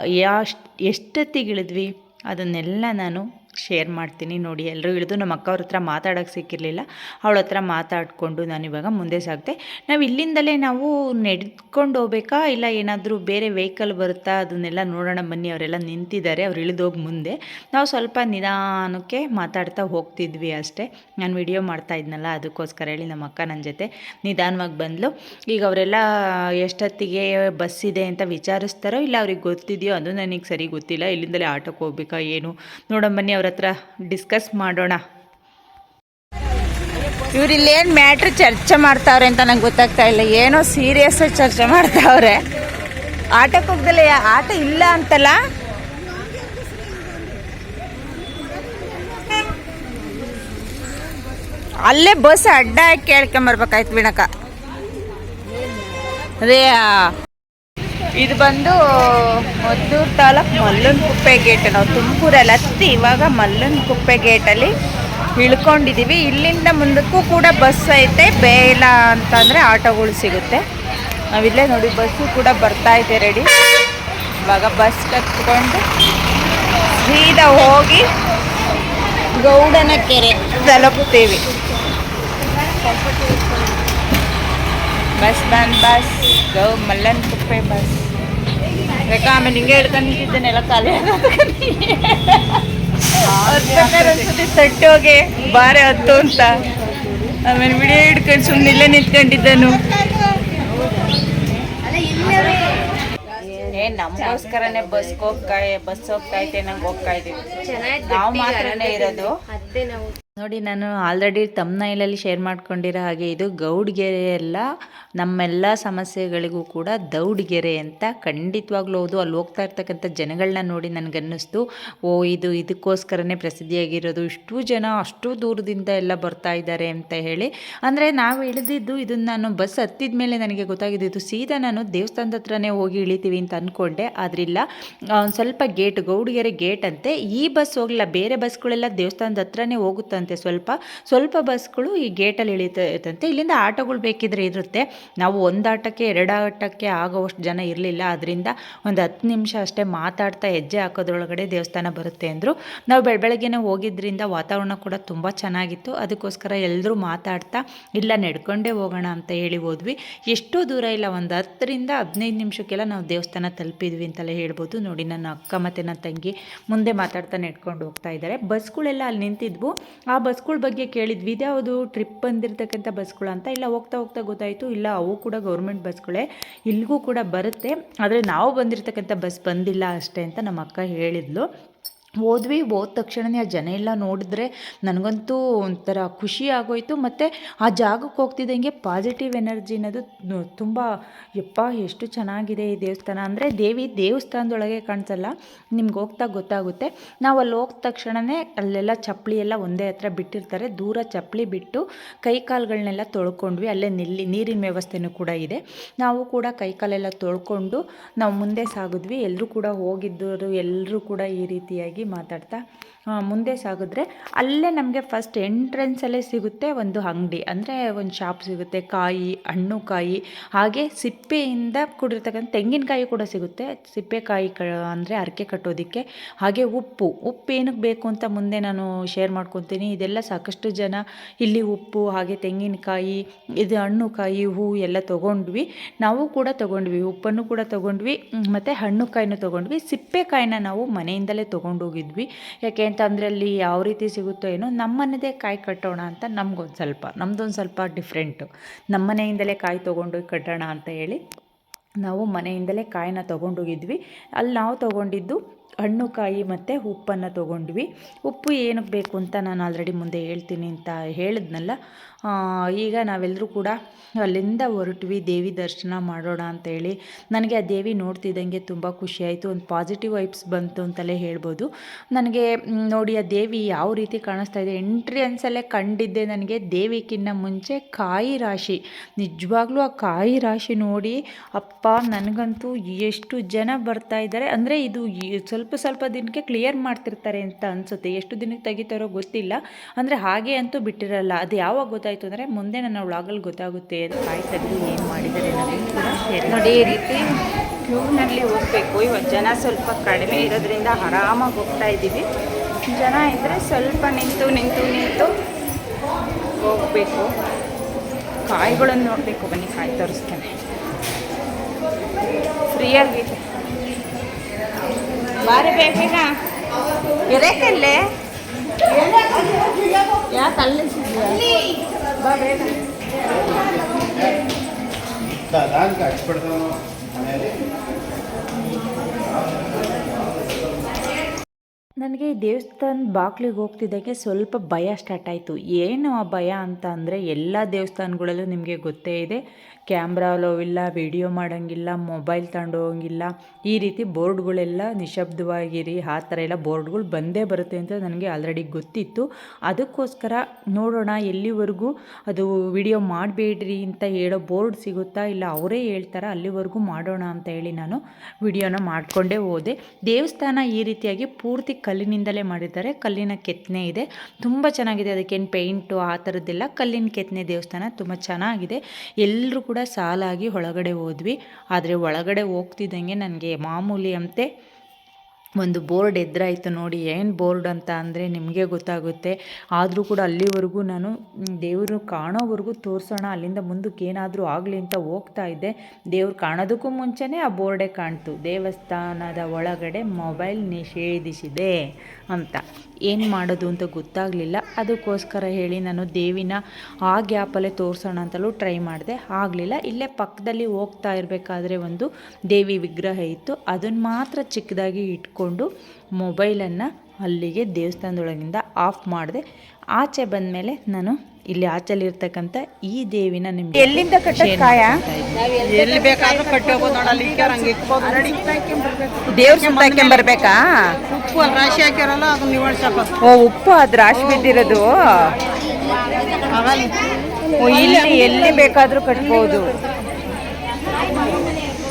ಎಷ್ಟೊತ್ತಿಗೆ ಇಳಿದ್ವಿ? ಅದನ್ನೆಲ್ಲ ನಾನು ಶೇರ್ ಮಾಡ್ತೀನಿ ನೋಡಿ ಎಲ್ಲರೂ ಇಳಿದು ನಮ್ಮ ಅಕ್ಕ ಅವ್ರ ಹತ್ರ ಮಾತಾಡೋಕ್ಕೆ ಸಿಕ್ಕಿರಲಿಲ್ಲ. ಅವಳ ಹತ್ರ ಮಾತಾಡಿಕೊಂಡು ನಾನು ಇವಾಗ ಮುಂದೆ ಸಾಗ್ತೆ ನಾವು ಇಲ್ಲಿಂದಲೇ ನಾವು ನೆಡ್ಕೊಂಡು ಹೋಗ್ಬೇಕಾ? ಇಲ್ಲ ಏನಾದರೂ ಬೇರೆ ವೆಹಿಕಲ್ ಬರುತ್ತಾ? ಅದನ್ನೆಲ್ಲ ನೋಡೋಣ ಬನ್ನಿ. ಅವರೆಲ್ಲ ನಿಂತಿದ್ದಾರೆ. ಅವ್ರು ಇಳಿದೋಗಿ ಮುಂದೆ. ನಾವು ಸ್ವಲ್ಪ ನಿಧಾನಕ್ಕೆ ಮಾತಾಡ್ತಾ ಹೋಗ್ತಿದ್ವಿ ಅಷ್ಟೇ. ನಾನು ವಿಡಿಯೋ ಮಾಡ್ತಾ ಇದ್ನಲ್ಲ, ಅದಕ್ಕೋಸ್ಕರ ಹೇಳಿ ನಮ್ಮ ಅಕ್ಕ ನನ್ನ ಜೊತೆ ನಿಧಾನವಾಗಿ ಬಂದಳು ಈಗ ಅವರೆಲ್ಲ ಎಷ್ಟೊತ್ತಿಗೆ ಬಸ್ ಇದೆ ಅಂತ ವಿಚಾರಿಸ್ತಾರೋ ಇಲ್ಲ ಅವ್ರಿಗೆ ಗೊತ್ತಿದೆಯೋ? ಅದು ನನಗೆ ಸರಿ ಗೊತ್ತಿಲ್ಲ. ಇಲ್ಲಿಂದಲೇ ಆಟೋಕ್ಕೆ ಹೋಗ್ಬೇಕಾ? ಏನು? ನೋಡೋಣ ಬನ್ನಿ, ಅವ್ರ ಹತ್ರ ಡಿಸ್ಕಸ್ ಮಾಡೋಣ. ಇವ್ರು ಇಲ್ಲೇನು ಮ್ಯಾಟ್ರ್ ಚರ್ಚೆ ಮಾಡ್ತಾವ್ರೆ ಅಂತ ನಂಗೆ ಗೊತ್ತಾಗ್ತಾ ಇಲ್ಲ. ಏನೋ ಸೀರಿಯಸ್ ಚರ್ಚೆ ಮಾಡ್ತಾವ್ರೆ. ಆಟಕ್ಕೆ ಹೋಗ್ದಲ್ಲ ಆಟ ಇಲ್ಲ ಅಂತಲ್ಲ? ಅಲ್ಲೇ ಬಸ್ ಅಡ್ಡ ಕೇಳ್ಕೊಂಬರ್ಬೇಕಾಯ್ತು ವಿಣಕ ಅದೇ ಇದು ಬಂದು ಮದ್ದೂರು ತಾಲೂಕು ಮಲ್ಲನ್ ಕುಪ್ಪೆ ಗೇಟ್ ನಾವು ತುಮಕೂರಲ್ಲಿ ಹತ್ತಿ ಇವಾಗ ಮಲ್ಲನ್ ಕುಪ್ಪೆ ಗೇಟಲ್ಲಿ ಇಳ್ಕೊಂಡಿದ್ದೀವಿ ಇಲ್ಲಿಂದ ಮುಂದಕ್ಕೂ ಕೂಡ ಬಸ್ ಐತೆ. ಬೇಲ ಅಂತಂದರೆ ಆಟೋಗಳು ಸಿಗುತ್ತೆ. ನಾವಿಲ್ಲೇ ನೋಡಿ ಬಸ್ಸು ಕೂಡ ಬರ್ತಾ ಇದೆ ರೆಡಿ ಇವಾಗ ಬಸ್ ಕತ್ಕೊಂಡು ಸೀದಾ ಹೋಗಿ ಗೌಡನ ಕೆರೆ ತಲುಪುತ್ತೀವಿ ಬಸ್ ಬಂದ್ ಬಸ್ ಗೌ ಮಲ್ಲನ್ ಕುಪ್ಪೆ ಬಸ್ ಬೇಕಾ? ಆಮೇಲೆ ಹಿಂಗೆ ಹಿಡ್ಕೊಂಡು ನಿಂತಿದ್ದೇನೆಲ್ಲ ಖಾಲಿ ತಟ್ಟೋಗೆ ಬಾರೆ ಹತ್ತು ಅಂತ. ಆಮೇಲೆ ವಿಡಿಯೋ ಹಿಡ್ಕೊಂಡು ಸುಮ್ಮನೆ ಇಲ್ಲೇ ನಿಂತ್ಕೊಂಡಿದ್ದನು. ಏ ನಮಗೋಸ್ಕರನೇ ಬಸ್ ಹೋಗ್ತಾ ಬಸ್ ಹೋಗ್ತಾ ಐತೆ ನಂಗೆ ಹೋಗ್ತಾ ಇದೀವಿ ನಾವು ಮಾತ್ರನೇ ಇರೋದು. ಅತ್ತೆ ನಾವು ನೋಡಿ, ನಾನು ಆಲ್ರೆಡಿ ತಮ್ನೈಲಲ್ಲಿ ಶೇರ್ ಮಾಡ್ಕೊಂಡಿರೋ ಹಾಗೆ ಇದು ಗೌಡ್ಗೆರೆ ಎಲ್ಲ ನಮ್ಮೆಲ್ಲ ಸಮಸ್ಯೆಗಳಿಗೂ ಕೂಡ ದೌಡ್ಗೆರೆ ಅಂತ ಖಂಡಿತವಾಗ್ಲೂ ಹೌದು. ಅಲ್ಲಿ ಹೋಗ್ತಾ ಇರ್ತಕ್ಕಂಥ ಜನಗಳನ್ನ ನೋಡಿ ನನಗನ್ನಿಸ್ತು. ಓ, ಇದು ಇದಕ್ಕೋಸ್ಕರನೇ ಪ್ರಸಿದ್ಧಿಯಾಗಿರೋದು. ಇಷ್ಟು ಜನ ಅಷ್ಟು ದೂರದಿಂದ ಎಲ್ಲ ಬರ್ತಾ ಇದ್ದಾರೆ ಅಂತ ಹೇಳಿ. ಅಂದರೆ ನಾವು ಇಳಿದಿದ್ದು ಇದನ್ನು ನಾನು ಬಸ್ ಹತ್ತಿದ ಮೇಲೆ ನನಗೆ ಗೊತ್ತಾಗಿದ್ದು ಸೀದಾ ನಾನು ದೇವಸ್ಥಾನದ ಹತ್ರನೇ ಹೋಗಿ ಇಳಿತೀವಿ ಅಂತ ಅಂದ್ಕೊಂಡೆ ಆದ್ರಿಲ್ಲ ಸ್ವಲ್ಪ ಗೇಟ್, ಗೌಡ್ಗೆರೆ ಗೇಟ್ ಅಂತೆ. ಈ ಬಸ್ ಹೋಗಲಿಲ್ಲ. ಬೇರೆ ಬಸ್ಗಳೆಲ್ಲ ದೇವಸ್ಥಾನದ ಹತ್ರನೇ ಹೋಗುತ್ತಂತೆ. ಸ್ವಲ್ಪ. ಸ್ವಲ್ಪ ಬಸ್ಗಳು ಈ ಗೇಟಲ್ಲಿ ಇಳಿಯುತ್ತಂತೆ ಇಲ್ಲಿಂದ ಆಟೋಗಳು ಬೇಕಿದ್ರೆ ಇರುತ್ತೆ. ನಾವು ಒಂದು ಆಟಕ್ಕೆ, ಎರಡು ಆಟಕ್ಕೆ ಆಗೋವಷ್ಟು ಜನ ಇರಲಿಲ್ಲ. ಅದರಿಂದ ಒಂದು ಹತ್ತು ನಿಮಿಷ ಅಷ್ಟೇ ಮಾತಾಡ್ತಾ ಹೆಜ್ಜೆ ಹಾಕೋದ್ರೊಳಗಡೆ ದೇವಸ್ಥಾನ ಬರುತ್ತೆ ಅಂದರು. ನಾವು ಬೆಳ ಬೆಳಗ್ಗೆನೇ ಹೋಗಿದ್ರಿಂದ ವಾತಾವರಣ ಕೂಡ ತುಂಬ ಚೆನ್ನಾಗಿತ್ತು. ಅದಕ್ಕೋಸ್ಕರ ಎಲ್ಲರೂ ಮಾತಾಡ್ತಾ, ಇಲ್ಲ ನಡ್ಕೊಂಡೇ ಹೋಗೋಣ ಅಂತ ಹೇಳಿ ಹೋದ್ವಿ. ಎಷ್ಟೋ ದೂರ ಇಲ್ಲ, ಒಂದು ಹತ್ತರಿಂದ ಹದಿನೈದು ನಿಮಿಷಕ್ಕೆಲ್ಲ ನಾವು ದೇವಸ್ಥಾನ ತಲುಪಿದ್ವಿ ಅಂತಲೇ ಹೇಳ್ಬೋದು. ನೋಡಿ, ನನ್ನ ಅಕ್ಕ ಮತ್ತು ನನ್ನ ತಂಗಿ ಮುಂದೆ ಮಾತಾಡ್ತಾ ನಡ್ಕೊಂಡು ಹೋಗ್ತಾ ಇದ್ದಾರೆ. ಬಸ್ಗಳೆಲ್ಲ ಅಲ್ಲಿ ನಿಂತಿದ್ವು. ಬಸ್ಗಳ ಬಗ್ಗೆ ಕೇಳಿದ್ವಿ. ಇದ್ಯಾವುದು ಟ್ರಿಪ್ ಬಂದಿರತಕ್ಕಂಥ ಬಸ್ಗಳು ಅಂತ? ಇಲ್ಲ, ಹೋಗ್ತಾ ಹೋಗ್ತಾ ಗೊತ್ತಾಯಿತು. ಇಲ್ಲ, ಅವು ಕೂಡ ಗೌರ್ಮೆಂಟ್ ಬಸ್ಗಳೇ. ಇಲ್ಲಿಗೂ ಕೂಡ ಬರುತ್ತೆ. ಆದರೆ ನಾವು ಬಂದಿರತಕ್ಕಂಥ ಬಸ್ ಬಂದಿಲ್ಲ ಅಷ್ಟೇ ಅಂತ ನಮ್ಮ ಅಕ್ಕ ಹೇಳಿದ್ಲು. ಹೋದ್ವಿ ಹೋದ ತಕ್ಷಣನೇ ಆ ಜನ ಎಲ್ಲ ನೋಡಿದ್ರೆ ನನಗಂತೂ ಒಂಥರ ಖುಷಿ ಆಗೋಯ್ತು. ಮತ್ತು ಆ ಜಾಗಕ್ಕೆ ಹೋಗ್ತಿದ್ದಂಗೆ ಪಾಸಿಟಿವ್ ಎನರ್ಜಿ ಅನ್ನೋದು ತುಂಬ, ಯಪ್ಪ, ಎಷ್ಟು ಚೆನ್ನಾಗಿದೆ ಈ ದೇವಸ್ಥಾನ. ಅಂದರೆ ದೇವಿ ದೇವಸ್ಥಾನದೊಳಗೆ ಕಾಣಿಸಲ್ಲ, ನಿಮ್ಗೆ ಹೋಗ್ತಾ ಗೊತ್ತಾಗುತ್ತೆ. ನಾವು ಅಲ್ಲಿ ಹೋದ ತಕ್ಷಣವೇ ಅಲ್ಲೆಲ್ಲ ಚಪ್ಪಲಿ ಎಲ್ಲ ಒಂದೇ ಹತ್ರ ಬಿಟ್ಟಿರ್ತಾರೆ. ದೂರ ಚಪ್ಪಲಿ ಬಿಟ್ಟು ಕೈ ಕಾಲುಗಳನ್ನೆಲ್ಲ ತೊಳ್ಕೊಂಡ್ವಿ. ಅಲ್ಲೇ ನಿಲ್ಲಿ, ನೀರಿನ ವ್ಯವಸ್ಥೆನೂ ಕೂಡ ಇದೆ. ನಾವು ಕೂಡ ಕೈ ಕಾಲೆಲ್ಲ ತೊಳ್ಕೊಂಡು ನಾವು ಮುಂದೆ ಸಾಗಿದ್ವಿ. ಎಲ್ಲರೂ ಕೂಡ ಹೋಗಿದ್ದರು ಎಲ್ಲರೂ ಕೂಡ ಈ ರೀತಿಯಾಗಿ ಮಾತಾಡ್ತಾ ಆ, ಮುಂದೆ ಸಾಗಿದ್ರೆ ಅಲ್ಲೇ ನಮಗೆ ಫಸ್ಟ್ ಎಂಟ್ರೆನ್ಸಲ್ಲೇ ಸಿಗುತ್ತೆ ಒಂದು ಅಂಗಡಿ. ಅಂದರೆ ಒಂದು ಶಾಪ್ ಸಿಗುತ್ತೆ, ಕಾಯಿ, ಹಣ್ಣು ಕಾಯಿ, ಹಾಗೆ ಸಿಪ್ಪೆಯಿಂದ ಕೂಡಿರ್ತಕ್ಕಂಥ ತೆಂಗಿನಕಾಯಿ ಕೂಡ ಸಿಗುತ್ತೆ. ಸಿಪ್ಪೆಕಾಯಿ ಕ, ಅಂದರೆ ಅರಕೆ ಕಟ್ಟೋದಕ್ಕೆ. ಹಾಗೆ ಉಪ್ಪು ಉಪ್ಪು ಏನಕ್ಕೆ ಬೇಕು ಅಂತ ಮುಂದೆ ನಾನು ಶೇರ್ ಮಾಡ್ಕೊತೀನಿ. ಇದೆಲ್ಲ ಸಾಕಷ್ಟು ಜನ ಇಲ್ಲಿ ಉಪ್ಪು, ಹಾಗೆ ತೆಂಗಿನಕಾಯಿ, ಇದು ಹಣ್ಣು ಕಾಯಿ, ಹೂ ಎಲ್ಲ ತೊಗೊಂಡ್ವಿ. ನಾವು ಕೂಡ ತೊಗೊಂಡ್ವಿ, ಉಪ್ಪನ್ನು ಕೂಡ ತೊಗೊಂಡ್ವಿ. ಮತ್ತು ಹಣ್ಣು ಕಾಯಿನೂ ತೊಗೊಂಡ್ವಿ. ಸಿಪ್ಪೆಕಾಯಿನ ನಾವು ಮನೆಯಿಂದಲೇ ತೊಗೊಂಡೋಗಿದ್ವಿ. ಯಾಕೆ ಅಂತಂದರೆ ಅಲ್ಲಿ ಯಾವ ರೀತಿ ಸಿಗುತ್ತೋ ಏನೋ ನಮ್ಮನೆದೇ ಕಾಯಿ ಕಟ್ಟೋಣ ಅಂತ ನಮಗೊಂದು ಸ್ವಲ್ಪ ನಮ್ಮದೊಂದು ಸ್ವಲ್ಪ ಡಿಫ್ರೆಂಟು ನಮ್ಮ ಮನೆಯಿಂದಲೇ ಕಾಯಿ ತೊಗೊಂಡು ಕಟ್ಟೋಣ ಅಂತ ಹೇಳಿ ನಾವು ಮನೆಯಿಂದಲೇ ಕಾಯಿನ ತೊಗೊಂಡೋಗಿದ್ವಿ. ಅಲ್ಲಿ ನಾವು ತೊಗೊಂಡಿದ್ದು ಹಣ್ಣು ಕಾಯಿ ಮತ್ತು ಉಪ್ಪನ್ನು ತೊಗೊಂಡ್ವಿ. ಉಪ್ಪು ಏನಕ್ಕೆ ಬೇಕು ಅಂತ ನಾನು ಆಲ್ರೆಡಿ ಮುಂದೆ ಹೇಳ್ತೀನಿ ಅಂತ ಹೇಳಿದ್ನಲ್ಲ. ಈಗ ನಾವೆಲ್ಲರೂ ಕೂಡ ಅಲ್ಲಿಂದ ಹೊರಟ್ವಿ, ದೇವಿ ದರ್ಶನ ಮಾಡೋಣ ಅಂತೇಳಿ. ನನಗೆ ಆ ದೇವಿ ನೋಡ್ತಿದ್ದಂಗೆ ತುಂಬ ಖುಷಿಯಾಯಿತು ಒಂದು ಪಾಸಿಟಿವ್ ವೈಬ್ಸ್ ಬಂತು ಅಂತಲೇ ಹೇಳ್ಬೋದು. ನನಗೆ ನೋಡಿ ಆ ದೇವಿ ಯಾವ ರೀತಿ ಕಾಣಿಸ್ತಾ ಇದೆ. ಎಂಟ್ರಿಯನ್ಸಲ್ಲೇ ಕಂಡಿದ್ದೆ ನನಗೆ ದೇವಿಗಿನ್ನ ಮುಂಚೆ ಕಾಯಿ ರಾಶಿ. ನಿಜವಾಗ್ಲೂ ಆ ಕಾಯಿ ರಾಶಿ ನೋಡಿ ಅಪ್ಪ, ನನಗಂತೂ ಎಷ್ಟು ಜನ ಬರ್ತಾ ಇದ್ದಾರೆ. ಅಂದರೆ ಇದು ಸ್ವಲ್ಪ ಸ್ವಲ್ಪ ದಿನಕ್ಕೆ ಕ್ಲಿಯರ್ ಮಾಡ್ತಿರ್ತಾರೆ ಅಂತ ಅನಿಸುತ್ತೆ. ಎಷ್ಟು ದಿನಕ್ಕೆ ತೆಗಿತಾರೋ ಗೊತ್ತಿಲ್ಲ. ಅಂದರೆ ಹಾಗೆ ಅಂತೂ ಬಿಟ್ಟಿರಲ್ಲ. ಅದು ಯಾವಾಗ ಗೊತ್ತಾಯಿತು ಅಂದರೆ ಮುಂದೆ ನನ್ನ ವ್ಲಾಗಲ್ಲಿ ಗೊತ್ತಾಗುತ್ತೆ ಕಾಯಿ ತೆಗೆದು ಏನು ಮಾಡಿದ್ದಾರೆ ಅನ್ನೋದನ್ನು ಕೂಡ ಶೇರ್ ನೋಡಿ, ಈ ರೀತಿ ಕ್ಯೂನಲ್ಲಿ ಹೋಗಬೇಕು. ಇವತ್ತು ಜನ ಸ್ವಲ್ಪ ಕಡಿಮೆ ಇರೋದ್ರಿಂದ ಆರಾಮಾಗಿ ಹೋಗ್ತಾ ಇದ್ದೀವಿ. ಜನ ಇದ್ದರೆ ಸ್ವಲ್ಪ ನಿಂತು ನಿಂತು ನಿಂತು ಹೋಗಬೇಕು. ಕಾಯಿಗಳನ್ನು ನೋಡಬೇಕು ಬನ್ನಿ, ಕಾಯಿ ತರಿಸ್ತೇನೆ. ಫ್ರೀಯಾಗಿದೆ ಬಾರಿ ಬೇಕೀಗ ಎರೇಕಲ್ಲೇ ಯಾಕೆ ಅಲ್ಲಿ ಬಾ ಬೇಗ ನನಗೆ ದೇವಸ್ಥಾನ ಬಾಗಿಲಿಗೆ ಹೋಗ್ತಿದ್ದಾಗೆ ಸ್ವಲ್ಪ ಭಯ ಸ್ಟಾರ್ಟ್ ಆಯಿತು. ಏನು ಆ ಭಯ ಅಂತ ಅಂದರೆ ಎಲ್ಲ ದೇವಸ್ಥಾನಗಳಲ್ಲೂ ನಿಮಗೆ ಗೊತ್ತೇ ಇದೆ. ಕ್ಯಾಮ್ರಾ ಇಲ್ಲ, ವಿಡಿಯೋ ಮಾಡೋಂಗಿಲ್ಲ, ಮೊಬೈಲ್ ತಗೊಂಡು ಹೋಗಂಗಿಲ್ಲ. ಈ ರೀತಿ ಬೋರ್ಡ್ಗಳೆಲ್ಲ ನಿಶಬ್ದವಾಗಿರಿ, ಆ ಥರ ಎಲ್ಲ ಬೋರ್ಡ್ಗಳು ಬಂದೇ ಬರುತ್ತೆ ಅಂತ ನನಗೆ ಆಲ್ರೆಡಿ ಗೊತ್ತಿತ್ತು. ಅದಕ್ಕೋಸ್ಕರ ನೋಡೋಣ, ಎಲ್ಲಿವರೆಗೂ ಅದು ವಿಡಿಯೋ ಮಾಡಬೇಡ್ರಿ ಅಂತ ಹೇಳೋ ಬೋರ್ಡ್ ಸಿಗುತ್ತಾ ಇಲ್ಲ, ಅವರೇ ಹೇಳ್ತಾರೆ, ಅಲ್ಲಿವರೆಗೂ ಮಾಡೋಣ ಅಂತ ಹೇಳಿ ನಾನು ವಿಡಿಯೋನ ಮಾಡಿಕೊಂಡೇ ಹೋದೆ. ದೇವಸ್ಥಾನ ಈ ರೀತಿಯಾಗಿ ಪೂರ್ತಿ ಕಲ್ಲಿನಿಂದಲೇ ಮಾಡಿದ್ದಾರೆ. ಕಲ್ಲಿನ ಕೆತ್ತನೆ ಇದೆ. ತುಂಬ ಚೆನ್ನಾಗಿದೆ. ಅದಕ್ಕೇನು ಪೇಂಟು ಆ ಥರದ್ದೆಲ್ಲ ಕಲ್ಲಿನ ಕೆತ್ತನೆ ದೇವಸ್ಥಾನ ತುಂಬ ಚೆನ್ನಾಗಿದೆ. ಎಲ್ಲರೂ ಕೂಡ ಸಾಲಾಗಿ ಒಳಗಡೆ ಹೋದ್ವಿ. ಆದರೆ ಒಳಗಡೆ ಹೋಗ್ತಿದ್ದಂಗೆ ನನಗೆ ಮಾಮೂಲಿ ಅಂತೆ ಒಂದು ಬೋರ್ಡ್ ಎದುರಾಯಿತು ನೋಡಿ, ಏನು ಬೋರ್ಡ್ ಅಂತ ಅಂದರೆ ನಿಮಗೆ ಗೊತ್ತಾಗುತ್ತೆ. ಆದರೂ ಕೂಡ ಅಲ್ಲಿವರೆಗೂ ನಾನು ದೇವರು ಕಾಣೋವರೆಗೂ ತೋರಿಸೋಣ, ಅಲ್ಲಿಂದ ಮುಂದಕ್ಕೆ ಏನಾದರೂ ಆಗಲಿ ಅಂತ ಹೋಗ್ತಾ ಇದ್ದೆ. ದೇವ್ರು ಕಾಣೋದಕ್ಕೂ ಮುಂಚೆನೇ ಆ ಬೋರ್ಡೇ ಕಾಣ್ತು. ದೇವಸ್ಥಾನದ ಒಳಗಡೆ ಮೊಬೈಲ್ ನಿಷೇಧಿಸಿದೆ ಅಂತ. ಏನು ಮಾಡೋದು ಅಂತ ಗೊತ್ತಾಗಲಿಲ್ಲ. ಅದಕ್ಕೋಸ್ಕರ ಹೇಳಿ ನಾನು ದೇವಿನ ಆ ಗ್ಯಾಪಲ್ಲೇ ತೋರಿಸೋಣ ಅಂತಲೂ ಟ್ರೈ ಮಾಡಿದೆ. ಆಗಲಿಲ್ಲ. ಇಲ್ಲೇ ಪಕ್ಕದಲ್ಲಿ ಹೋಗ್ತಾ ಇರಬೇಕಾದ್ರೆ ಒಂದು ದೇವಿ ವಿಗ್ರಹ ಇತ್ತು. ಅದನ್ನು ಮಾತ್ರ ಚಿಕ್ಕದಾಗಿ ಇಟ್ಕೊಂಡು ಮೊಬೈಲನ್ನು ಅಲ್ಲಿಗೆ ದೇವಸ್ಥಾನದೊಳಗಿಂದ ಆಫ್ ಮಾಡಿದೆ. ಆಚೆ ಬಂದ ಮೇಲೆ ನಾನು ಇಲ್ಲಿ ಆಚೆಲಿರ್ತಕ್ಕಂಥ ಈ ದೇವಿನ ನಿಮ್ಗೆ ಎಲ್ಲಿಂದ ಕಟ್ಟಕ್ಕಾಯ ಎಲ್ಲಿ ಬೇಕಾದ್ರೂ ಕಟ್ಟಿ ಹೋಗೋದು ನೋಡಲ್ಲಿ ಇಕ್ಕ್ಯಾರ ಹಂಗೆ ಇಕ್ಬೋದು ನಡಿ. ದೇವ್ರ ಬರ್ಬೇಕಾ? ಉಪ್ಪು ಅಲ್ಲಿ ರಾಶಿ ಹಾಕಿರಲ್ಲ ಅದನ್ನ ನಿವಾಳ್ಸಕ ಓ ಉಪ್ಪು ಅದು ರಾಶಿ ಬಿದ್ದಿರೋದು? ಓ, ಇಲ್ಲಿ ಎಲ್ಲಿ ಬೇಕಾದರೂ ಕಟ್ಬೋದು ಇದು ಮಾಡ್ಕೊಂಡು ಅಂಟ್ರಸೋದು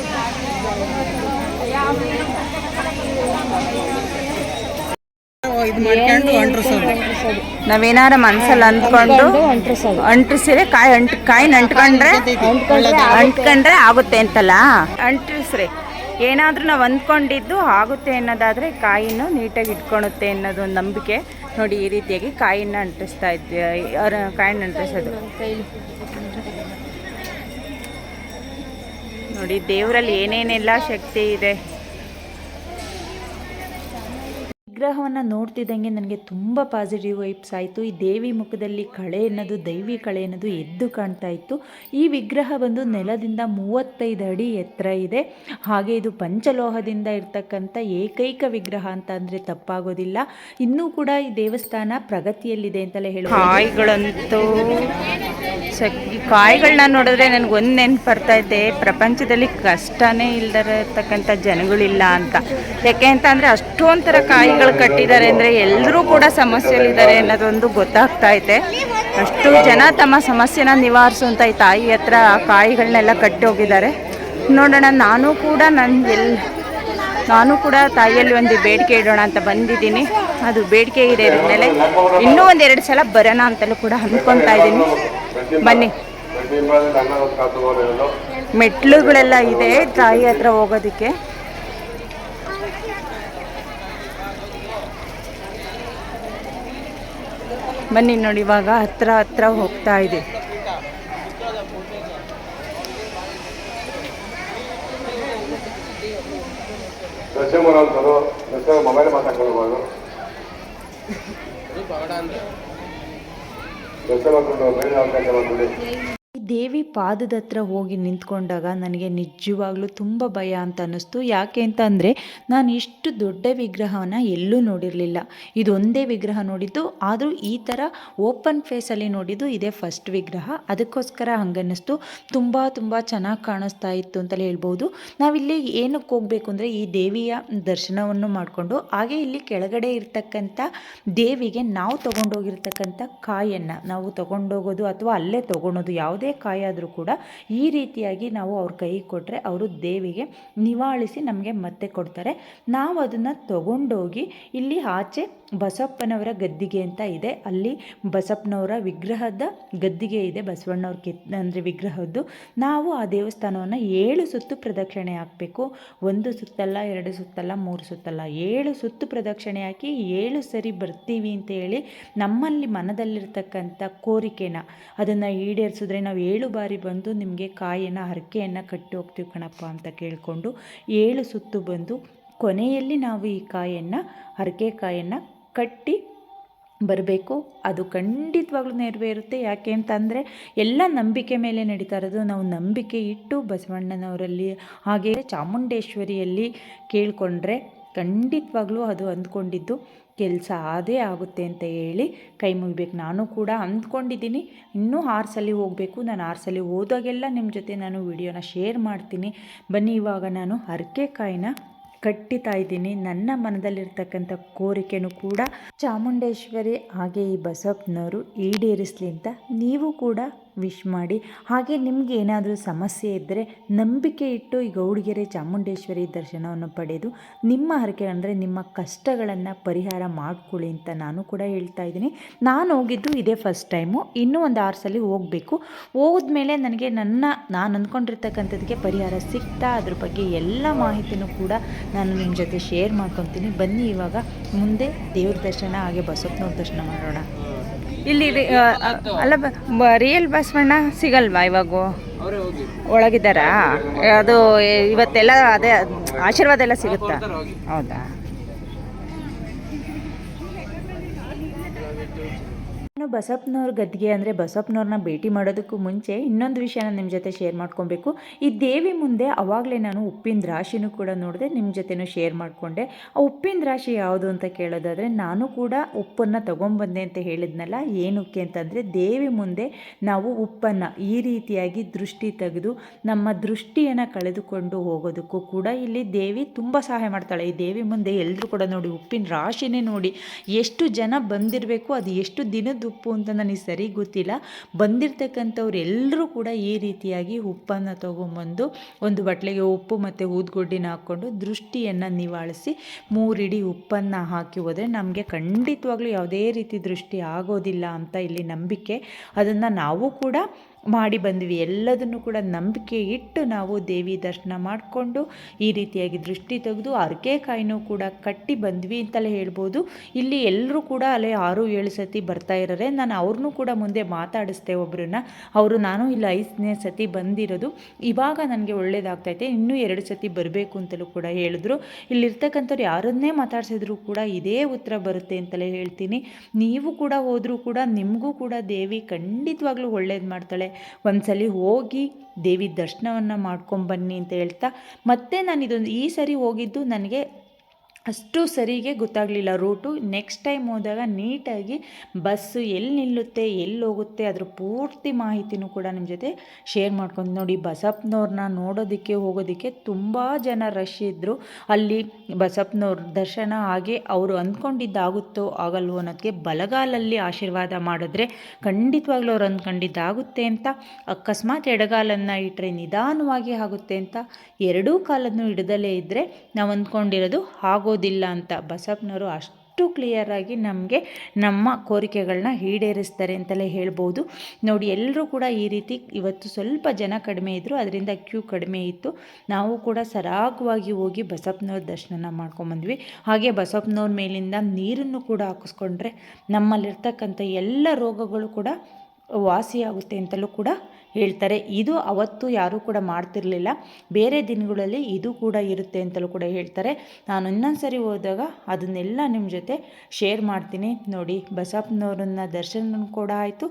ನಾವೇನಾರ ಮನ್ಸಲ್ಲಿ ಅಂದ್ಕೊಂಡು ಅಂಟಿಸಿದ್ರೆ ಕಾಯಿ ಅಂಟ್ ಕಾಯಿನ ಅಂಟ್ಕೊಂಡ್ರೆ ಅಂಟ್ಕೊಂಡ್ರೆ ಆಗುತ್ತೆ. ಅಂತಲ್ಲ? ಅಂಟಿಸ್ರಿ ಏನಾದರೂ ನಾವು ಅಂದ್ಕೊಂಡಿದ್ದು ಆಗುತ್ತೆ ಅನ್ನೋದಾದರೆ ಕಾಯಿನ ನೀಟಾಗಿ ಇಟ್ಕೊಳುತ್ತೆ ಅನ್ನೋದು ಒಂದು ನಂಬಿಕೆ. ನೋಡಿ ಈ ರೀತಿಯಾಗಿ ಕಾಯಿನ ಅಂಟಿಸ್ತಾ ಇದ್ವಿ ಕಾಯಿನ ಅಂಟಿಸೋದು ನೋಡಿ ದೇವರಲ್ಲಿ ಏನೇನೆಲ್ಲ ಶಕ್ತಿ ಇದೆ. ವಿಗ್ರಹವನ್ನು ನೋಡ್ತಿದ್ದಂಗೆ ನನಗೆ ತುಂಬ ಪಾಸಿಟಿವ್ ವೈಬ್ಸ್ ಆಯಿತು. ಈ ದೇವಿ ಮುಖದಲ್ಲಿ ಕಳೆ ಅನ್ನೋದು, ದೈವಿ ಕಳೆ ಅನ್ನೋದು ಎದ್ದು ಕಾಣ್ತಾ ಇತ್ತು. ಈ ವಿಗ್ರಹ ಬಂದು ನೆಲದಿಂದ ಮೂವತ್ತೈದು ಅಡಿ ಎತ್ತರ ಇದೆ. ಹಾಗೆ ಇದು ಪಂಚಲೋಹದಿಂದ ಇರ್ತಕ್ಕಂಥ ಏಕೈಕ ವಿಗ್ರಹ ಅಂತ ಅಂದರೆ ತಪ್ಪಾಗೋದಿಲ್ಲ. ಇನ್ನೂ ಕೂಡ ಈ ದೇವಸ್ಥಾನ ಪ್ರಗತಿಯಲ್ಲಿದೆ ಅಂತಲೇ ಹೇಳಿ ಕಾಯಿಗಳಂತೂ ಈ ಕಾಯಿಗಳನ್ನ ನೋಡಿದ್ರೆ ನನಗೆ ಒಂದು ನೆನ್ಪು ಇದೆ. ಪ್ರಪಂಚದಲ್ಲಿ ಕಷ್ಟನೇ ಇಲ್ದರ ಇರ್ತಕ್ಕಂಥ ಜನಗಳಿಲ್ಲ ಅಂತ. ಯಾಕೆ ಅಂತ ಅಂದರೆ ಅಷ್ಟೊಂದು ಥರ ಕಾಯಿಗಳು ಕಟ್ಟಿದ್ದಾರೆ ಅಂದರೆ ಎಲ್ಲರೂ ಕೂಡ ಸಮಸ್ಯೆಯಲ್ಲಿದ್ದಾರೆ ಅನ್ನೋದೊಂದು ಗೊತ್ತಾಗ್ತಾ ಇದೆ. ಅಷ್ಟು ಜನ ತಮ್ಮ ಸಮಸ್ಯೆನ ನಿವಾರಿಸುವಂಥ ಈ ತಾಯಿ ಹತ್ರ ಆ ಕಾಯಿಗಳನ್ನೆಲ್ಲ ಕಟ್ಟಿ ಹೋಗಿದ್ದಾರೆ. ನೋಡೋಣ, ನಾನು ಕೂಡ ನನ್ನ ಎಲ್, ನಾನು ಕೂಡ ತಾಯಿಯಲ್ಲಿ ಒಂದು ಬೇಡಿಕೆ ಇಡೋಣ ಅಂತ ಬಂದಿದ್ದೀನಿ. ಅದು ಬೇಡಿಕೆ ಇದೆ ಮೇಲೆ ಇನ್ನೂ ಒಂದೆರಡು ಸಲ ಬರೋಣ ಅಂತಲೂ ಕೂಡ ಅಂದ್ಕೊತಾ ಇದ್ದೀನಿ. ಬನ್ನಿ. ಮೆಟ್ಲುಗಳೆಲ್ಲ ಇದೆ ತಾಯಿ ಹತ್ರ ಹೋಗೋದಕ್ಕೆ. ಬನ್ನಿ ನೋಡಿ ಇವಾಗ ಹತ್ರ ಹತ್ರ ಹೋಗ್ತಾ ಇದೆ. ಮೊಬೈಲ್ ದರ್ಶನ ಮೊಬೈಲ್ ಈ ದೇವಿ ಪಾದದ ಹತ್ರ ಹೋಗಿ ನಿಂತ್ಕೊಂಡಾಗ ನನಗೆ ನಿಜವಾಗ್ಲೂ ತುಂಬ ಭಯ ಅಂತ ಅನ್ನಿಸ್ತು. ಯಾಕೆ ಅಂತ ಅಂದರೆ ನಾನು ಇಷ್ಟು ದೊಡ್ಡ ವಿಗ್ರಹವನ್ನು ಎಲ್ಲೂ ನೋಡಿರಲಿಲ್ಲ. ಇದೊಂದೇ ವಿಗ್ರಹ ನೋಡಿದ್ದು, ಆದರೂ ಈ ಥರ ಓಪನ್ ಫೇಸಲ್ಲಿ ನೋಡಿದ್ದು ಇದೇ ಫಸ್ಟ್ ವಿಗ್ರಹ. ಅದಕ್ಕೋಸ್ಕರ ಹಂಗನ್ನಿಸ್ತು. ತುಂಬ ತುಂಬ ಚೆನ್ನಾಗಿ ಕಾಣಿಸ್ತಾ ಇತ್ತು ಅಂತಲೇ ಹೇಳ್ಬೋದು. ನಾವಿಲ್ಲಿ ಏನಕ್ಕೆ ಹೋಗಬೇಕು ಅಂದರೆ ಈ ದೇವಿಯ ದರ್ಶನವನ್ನು ಮಾಡಿಕೊಂಡು, ಹಾಗೆ ಇಲ್ಲಿ ಕೆಳಗಡೆ ಇರ್ತಕ್ಕಂಥ ದೇವಿಗೆ ನಾವು ತೊಗೊಂಡೋಗಿರ್ತಕ್ಕಂಥ ಕಾಯನ್ನು, ನಾವು ತೊಗೊಂಡೋಗೋದು ಅಥವಾ ಅಲ್ಲೇ ತೊಗೊಳೋದು ಯಾವುದೇ ಕಾಯಾದರೂ ಕೂಡ ಈ ರೀತಿಯಾಗಿ ನಾವು ಅವ್ರ ಕೈ ಕೊಟ್ಟರೆ ಅವರು ದೇವಿಗೆ ನಿವಾಳಿಸಿ ನಮಗೆ ಮತ್ತೆ ಕೊಡ್ತಾರೆ. ನಾವು ಅದನ್ನು ತಗೊಂಡೋಗಿ ಇಲ್ಲಿ ಆಚೆ ಬಸಪ್ಪನವರ ಗದ್ದಿಗೆ ಅಂತ ಇದೆ. ಅಲ್ಲಿ ಬಸಪ್ಪನವರ ವಿಗ್ರಹದ ಗದ್ದಿಗೆ ಇದೆ. ಬಸವಣ್ಣವ್ರ ಕೆತ್, ಅಂದರೆ ವಿಗ್ರಹದ್ದು. ನಾವು ಆ ದೇವಸ್ಥಾನವನ್ನು ಏಳು ಸುತ್ತು ಪ್ರದಕ್ಷಿಣೆ ಹಾಕಬೇಕು. ಒಂದು ಸುತ್ತಲ್ಲ, ಎರಡು ಸುತ್ತಲ್ಲ, ಮೂರು ಸುತ್ತಲ್ಲ. ಏಳು ಸುತ್ತು ಪ್ರದಕ್ಷಿಣೆ ಹಾಕಿ ಏಳು ಸರಿ ಬರ್ತೀವಿ ಅಂತ ಹೇಳಿ ನಮ್ಮಲ್ಲಿ ಮನದಲ್ಲಿರ್ತಕ್ಕಂಥ ಕೋರಿಕೆನ, ಅದನ್ನು ಈಡೇರಿಸಿದ್ರೆ ನಾವು ಏಳು ಬಾರಿ ಬಂದು ನಿಮಗೆ ಕಾಯಿನ ಹರಕೆಯನ್ನು ಕಟ್ಟಿ ಹೋಗ್ತೀವಿ ಕಣಪ್ಪ ಅಂತ ಕೇಳಿಕೊಂಡು ಏಳು ಸುತ್ತು ಬಂದು ಕೊನೆಯಲ್ಲಿ ನಾವು ಈ ಕಾಯನ್ನು, ಹರಕೆ ಕಾಯನ್ನು ಕಟ್ಟಿ ಬರಬೇಕು. ಅದು ಖಂಡಿತವಾಗ್ಲೂ ನೆರವೇರುತ್ತೆ. ಯಾಕೆ ಅಂತಂದರೆ ಎಲ್ಲ ನಂಬಿಕೆ ಮೇಲೆ ನಡೀತಾ ಇರೋದು. ನಾವು ನಂಬಿಕೆ ಇಟ್ಟು ಬಸವಣ್ಣನವರಲ್ಲಿ, ಹಾಗೆ ಚಾಮುಂಡೇಶ್ವರಿಯಲ್ಲಿ ಕೇಳಿಕೊಂಡ್ರೆ ಖಂಡಿತವಾಗ್ಲೂ ಅದು ಅಂದ್ಕೊಂಡಿದ್ದು ಕೆಲಸ ಅದೇ ಆಗುತ್ತೆ ಅಂತ ಹೇಳಿ ಕೈ ಮುಗಿಬೇಕು. ನಾನು ಕೂಡ ಅಂದ್ಕೊಂಡಿದ್ದೀನಿ. ಇನ್ನೂ ಆರು ಸಲ ಹೋಗಬೇಕು. ನಾನು ಆರು ಸಲ ಹೋದಾಗೆಲ್ಲ ನಿಮ್ಮ ಜೊತೆ ನಾನು ವಿಡಿಯೋನ ಶೇರ್ ಮಾಡ್ತೀನಿ. ಬನ್ನಿ, ಇವಾಗ ನಾನು ಹರಕೆಕಾಯಿನ ಕಟ್ಟಿತಾ ಇದ್ದೀನಿ. ನನ್ನ ಮನದಲ್ಲಿರ್ತಕ್ಕಂಥ ಕೋರಿಕೆನೂ ಕೂಡ ಚಾಮುಂಡೇಶ್ವರಿ ಹಾಗೆ ಈ ಬಸಪ್ಪನವರು ಈಡೇರಿಸಲಿ ಅಂತ ನೀವು ಕೂಡ ವಿಶ್ ಮಾಡಿ. ಹಾಗೆ ನಿಮಗೆ ಏನಾದರೂ ಸಮಸ್ಯೆ ಇದ್ದರೆ ನಂಬಿಕೆ ಇಟ್ಟು ಈ ಗೌಡಿಗೆರೆ ಚಾಮುಂಡೇಶ್ವರಿ ದರ್ಶನವನ್ನು ಪಡೆದು ನಿಮ್ಮ ಹರಕೆ ಅಂದರೆ ನಿಮ್ಮ ಕಷ್ಟಗಳನ್ನು ಪರಿಹಾರ ಮಾಡ್ಕೊಳ್ಳಿ ಅಂತ ನಾನು ಕೂಡ ಹೇಳ್ತಾ ಇದ್ದೀನಿ. ನಾನು ಹೋಗಿದ್ದು ಇದೇ ಫಸ್ಟ್ ಟೈಮು ಇನ್ನೂ ಒಂದು ಆರು ಸಲ ಹೋಗಬೇಕು. ಹೋದ್ಮೇಲೆ ನನಗೆ ನನ್ನ, ನಾನು ಅಂದ್ಕೊಂಡಿರ್ತಕ್ಕಂಥದ್ದಕ್ಕೆ ಪರಿಹಾರ ಸಿಗ್ತಾ ಅದ್ರ ಬಗ್ಗೆ ಎಲ್ಲ ಮಾಹಿತಿನೂ ಕೂಡ ನಾನು ನಿಮ್ಮ ಜೊತೆ ಶೇರ್ ಮಾಡ್ಕೊತೀನಿ. ಬನ್ನಿ ಇವಾಗ ಮುಂದೆ ದೇವ್ರ ದರ್ಶನ ಹಾಗೆ ಬಸಪ್ಪನವ್ರ ದರ್ಶನ ಮಾಡೋಣ. ಇಲ್ಲಿ ಅಲ್ಲ ರಿಯಲ್ ಬಸವಣ್ಣ ಸಿಗಲ್ವಾ ಇವಾಗ? ಒಳಗಿದ್ದಾರಾ? ಅದು ಇವತ್ತೆಲ್ಲ ಅದೇ ಆಶೀರ್ವಾದ ಎಲ್ಲ ಸಿಗುತ್ತಾ? ಹೌದಾ? ನಾನು ಬಸಪ್ಪನವ್ರ ಗದ್ದಿಗೆ ಅಂದರೆ ಬಸಪ್ಪನವ್ರನ್ನ ಭೇಟಿ ಮಾಡೋದಕ್ಕೂ ಮುಂಚೆ ಇನ್ನೊಂದು ವಿಷಯನ ನಿಮ್ಮ ಜೊತೆ ಶೇರ್ ಮಾಡ್ಕೊಬೇಕು. ಈ ದೇವಿ ಮುಂದೆ ಅವಾಗಲೇ ನಾನು ಉಪ್ಪಿನ ರಾಶಿನೂ ಕೂಡ ನೋಡಿದೆ ನಿಮ್ಮ ಜೊತೆನೂ ಶೇರ್ ಮಾಡಿಕೊಂಡೆ. ಆ ಉಪ್ಪಿನ ರಾಶಿ ಯಾವುದು ಅಂತ ಕೇಳೋದಾದರೆ ನಾನು ಕೂಡ ಉಪ್ಪನ್ನು ತೊಗೊಂಬಂದೆ ಅಂತ ಹೇಳಿದ್ನಲ್ಲ, ಏನಕ್ಕೆ ಅಂತಂದರೆ ದೇವಿ ಮುಂದೆ ನಾವು ಉಪ್ಪನ್ನು ಈ ರೀತಿಯಾಗಿ ದೃಷ್ಟಿ ತೆಗೆದು ನಮ್ಮ ದೃಷ್ಟಿಯನ್ನು ಕಳೆದುಕೊಂಡು ಹೋಗೋದಕ್ಕೂ ಕೂಡ ಇಲ್ಲಿ ದೇವಿ ತುಂಬ ಸಹಾಯ ಮಾಡ್ತಾಳೆ. ಈ ದೇವಿ ಮುಂದೆ ಎಲ್ಲರೂ ಕೂಡ ನೋಡಿ ಉಪ್ಪಿನ ರಾಶಿನೇ ನೋಡಿ ಎಷ್ಟು ಜನ ಬಂದಿರಬೇಕು, ಅದು ಎಷ್ಟು ದಿನದ ಉಪ್ಪು ಅಂತ ನನಗೆ ಸರಿ ಗೊತ್ತಿಲ್ಲ. ಬಂದಿರತಕ್ಕಂಥವ್ರು ಎಲ್ಲರೂ ಕೂಡ ಈ ರೀತಿಯಾಗಿ ಉಪ್ಪನ್ನು ತೊಗೊಂಬಂದು ಒಂದು ಬಟ್ಲಿಗೆ ಉಪ್ಪು ಮತ್ತು ಊದ್ಗೊಡ್ಡಿನ ಹಾಕ್ಕೊಂಡು ದೃಷ್ಟಿಯನ್ನು ನಿವಾಳಿಸಿ ಮೂರಿಡಿ ಉಪ್ಪನ್ನು ಹಾಕಿ ಹೋದರೆ ನಮಗೆ ಖಂಡಿತವಾಗ್ಲೂ ಯಾವುದೇ ರೀತಿ ದೃಷ್ಟಿ ಆಗೋದಿಲ್ಲ ಅಂತ ಇಲ್ಲಿ ನಂಬಿಕೆ. ಅದನ್ನು ನಾವು ಕೂಡ ಮಾಡಿ ಬಂದ್ವಿ. ಎಲ್ಲದನ್ನು ಕೂಡ ನಂಬಿಕೆ ಇಟ್ಟು ನಾವು ದೇವಿ ದರ್ಶನ ಮಾಡಿಕೊಂಡು ಈ ರೀತಿಯಾಗಿ ದೃಷ್ಟಿ ತೆಗೆದು ಅರ್ಕೆಕಾಯಿನೂ ಕೂಡ ಕಟ್ಟಿ ಬಂದ್ವಿ ಅಂತಲೇ ಹೇಳ್ಬೋದು. ಇಲ್ಲಿ ಎಲ್ಲರೂ ಕೂಡ ಅಲ್ಲೇ ಆರು ಏಳು ಸತಿ ಬರ್ತಾ ಇರೋರೆ ನಾನು ಅವ್ರನ್ನೂ ಕೂಡ ಮುಂದೆ ಮಾತಾಡಿಸ್ದೆ ಒಬ್ಬರನ್ನ ಅವರು ನಾನು ಇಲ್ಲಿ, ಐದನೇ ಸತಿ ಬಂದಿರೋದು. ಇವಾಗ ನನಗೆ ಒಳ್ಳೇದಾಗ್ತೈತೆ ಇನ್ನೂ ಎರಡು ಸತಿ ಬರಬೇಕು ಅಂತಲೂ ಕೂಡ ಹೇಳಿದ್ರು. ಇಲ್ಲಿರ್ತಕ್ಕಂಥವ್ರು ಯಾರನ್ನೇ ಮಾತಾಡ್ಸಿದ್ರು ಕೂಡ ಇದೇ ಉತ್ತರ ಬರುತ್ತೆ ಅಂತಲೇ ಹೇಳ್ತೀನಿ. ನೀವು ಕೂಡ ಹೋದರೂ ಕೂಡ ನಿಮಗೂ ಕೂಡ ದೇವಿ ಖಂಡಿತವಾಗ್ಲೂ ಒಳ್ಳೇದು ಮಾಡ್ತಾಳೆ. ಒಂದ್ಸಲಿ ಹೋಗಿ ದೇವಿ ದರ್ಶನವನ್ನು ಮಾಡ್ಕೊಂಬನ್ನಿ ಅಂತ ಹೇಳ್ತಾ ಮತ್ತೆ ನಾನು ಇದೊಂದು ಈ ಸರಿ ಹೋಗಿದ್ದು ನನಗೆ ಅಷ್ಟು ಸರಿಗೆ ಗೊತ್ತಾಗಲಿಲ್ಲ. ರೂಟು ನೆಕ್ಸ್ಟ್ ಟೈಮ್ ಹೋದಾಗ ನೀಟಾಗಿ ಬಸ್ಸು ಎಲ್ಲಿ ನಿಲ್ಲುತ್ತೆ ಎಲ್ಲಿ ಹೋಗುತ್ತೆ ಅದ್ರ ಪೂರ್ತಿ ಮಾಹಿತಿನೂ ಕೂಡ ನಿಮ್ಮ ಜೊತೆ ಶೇರ್ ಮಾಡ್ಕೊಂಡು ನೋಡಿ. ಬಸಪ್ಪನವ್ರನ್ನ ನೋಡೋದಕ್ಕೆ, ಹೋಗೋದಕ್ಕೆ ತುಂಬ ಜನ ರಶ್ ಇದ್ದರು ಅಲ್ಲಿ ಬಸಪ್ಪನವ್ರ ದರ್ಶನ ಹಾಗೆ ಅವರು ಅಂದ್ಕೊಂಡಿದ್ದಾಗುತ್ತೋ ಆಗಲ್ವೋ ಅನ್ನೋದಕ್ಕೆ ಬಲಗಾಲಲ್ಲಿ ಆಶೀರ್ವಾದ ಮಾಡಿದ್ರೆ ಖಂಡಿತವಾಗ್ಲೂ ಅವ್ರು ಅಂದ್ಕೊಂಡಿದ್ದಾಗುತ್ತೆ ಅಂತ, ಅಕಸ್ಮಾತ್ ಎಡಗಾಲನ್ನು ಇಟ್ಟರೆ ನಿಧಾನವಾಗಿ ಆಗುತ್ತೆ ಅಂತ ಎರಡೂ ಕಾಲನ್ನು ಹಿಡ್ದಲೇ ಇದ್ದರೆ ನಾವು ಅಂದ್ಕೊಂಡಿರೋದು ಆಗೋದಿಲ್ಲ ಅಂತ ಬಸಪ್ಪನವರು ಅಷ್ಟು ಕ್ಲಿಯರಾಗಿ ನಮಗೆ ನಮ್ಮ ಕೋರಿಕೆಗಳನ್ನ ಈಡೇರಿಸ್ತಾರೆ ಅಂತಲೇ ಹೇಳ್ಬೋದು. ನೋಡಿ ಎಲ್ಲರೂ ಕೂಡ ಈ ರೀತಿ ಇವತ್ತು ಸ್ವಲ್ಪ ಜನ ಕಡಿಮೆ ಇದ್ದರು ಅದರಿಂದ ಕ್ಯೂ ಕಡಿಮೆ ಇತ್ತು. ನಾವು ಕೂಡ ಸರಾಗವಾಗಿ ಹೋಗಿ ಬಸಪ್ಪನವ್ರ ದರ್ಶನ ಮಾಡ್ಕೊಂಬಂದ್ವಿ. ಹಾಗೆ ಬಸಪ್ಪನವ್ರ ಮೇಲಿಂದ ನೀರನ್ನು ಕೂಡ ಹಾಕಿಸ್ಕೊಂಡ್ರೆ ನಮ್ಮಲ್ಲಿರ್ತಕ್ಕಂಥ ಎಲ್ಲ ರೋಗಗಳು ಕೂಡ ವಾಸಿಯಾಗುತ್ತೆ ಅಂತಲೂ ಕೂಡ ಹೇಳ್ತಾರೆ, ಇದು ಅವತ್ತು ಯಾರೂ ಕೂಡ ಮಾಡ್ತಿರಲಿಲ್ಲ. ಬೇರೆ ದಿನಗಳಲ್ಲಿ ಇದು ಕೂಡ ಇರುತ್ತೆ ಅಂತಲೂ ಕೂಡ ಹೇಳ್ತಾರೆ. ನಾನು ಇನ್ನೊಂದು ಸರಿ ಹೋದಾಗ ಅದನ್ನೆಲ್ಲ ನಿಮ್ಮ ಜೊತೆ ಶೇರ್ ಮಾಡ್ತೀನಿ. ನೋಡಿ, ಬಸಪ್ಪನವ್ರನ್ನ ದರ್ಶನ ಕೂಡ ಆಯಿತು.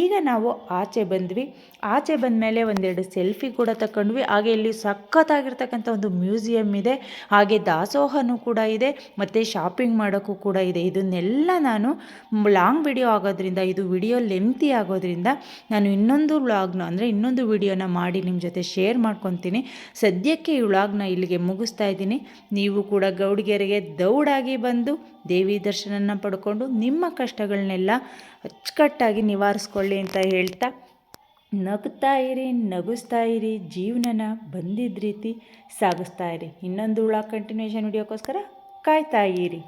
ಈಗ ನಾವು ಆಚೆ ಬಂದ್ವಿ. ಆಚೆ ಬಂದ ಮೇಲೆ ಒಂದೆರಡು ಸೆಲ್ಫಿ ಕೂಡ ತಗೊಂಡ್ವಿ ಹಾಗೆ ಇಲ್ಲಿ ಸಖತ್ತಾಗಿರ್ತಕ್ಕಂಥ ಒಂದು ಮ್ಯೂಸಿಯಂ ಇದೆ. ಹಾಗೆ ದಾಸೋಹನೂ ಕೂಡ ಇದೆ. ಮತ್ತು ಶಾಪಿಂಗ್ ಮಾಡೋಕ್ಕೂ ಕೂಡ ಇದೆ. ಇದನ್ನೆಲ್ಲ ನಾನು ಲಾಂಗ್ ವಿಡಿಯೋ ಆಗೋದ್ರಿಂದ, ಇದು ವಿಡಿಯೋ ಲೆಂತಿ ಆಗೋದ್ರಿಂದ ನಾನು ಇನ್ನೊಂದು ವ್ಲಾಗ್ನ, ಅಂದರೆ ಇನ್ನೊಂದು ವಿಡಿಯೋನ ಮಾಡಿ ನಿಮ್ಮ ಜೊತೆ ಶೇರ್ ಮಾಡ್ಕೊತೀನಿ. ಸದ್ಯಕ್ಕೆ ಈ ವ್ಲಾಗ್ನ ಇಲ್ಲಿಗೆ ಮುಗಿಸ್ತಾ ಇದ್ದೀನಿ. ನೀವು ಕೂಡ ಗೌಡಿಗೆರೆಗೆ ದೌಡಾಗಿ ಬಂದು ದೇವಿ ದರ್ಶನನ ಪಡ್ಕೊಂಡು ನಿಮ್ಮ ಕಷ್ಟಗಳನ್ನೆಲ್ಲ ಅಚ್ಚುಕಟ್ಟಾಗಿ ನಿವಾರಿಸ್ಕೊಳ್ಳಿ ಅಂತ ಹೇಳ್ತಾ ನಗ್ತಾ ಇರಿ ನಗಿಸ್ತಾ ಇರಿ ಜೀವನನ ಬಂದಿದ್ದ ರೀತಿ ಸಾಗಿಸ್ತಾ ಇರಿ ಇನ್ನೊಂದು ಉಳ ಕಂಟಿನ್ಯೂಷನ್ ವಿಡಿಯೋಕ್ಕೋಸ್ಕರ ಕಾಯ್ತಾ ಇರಿ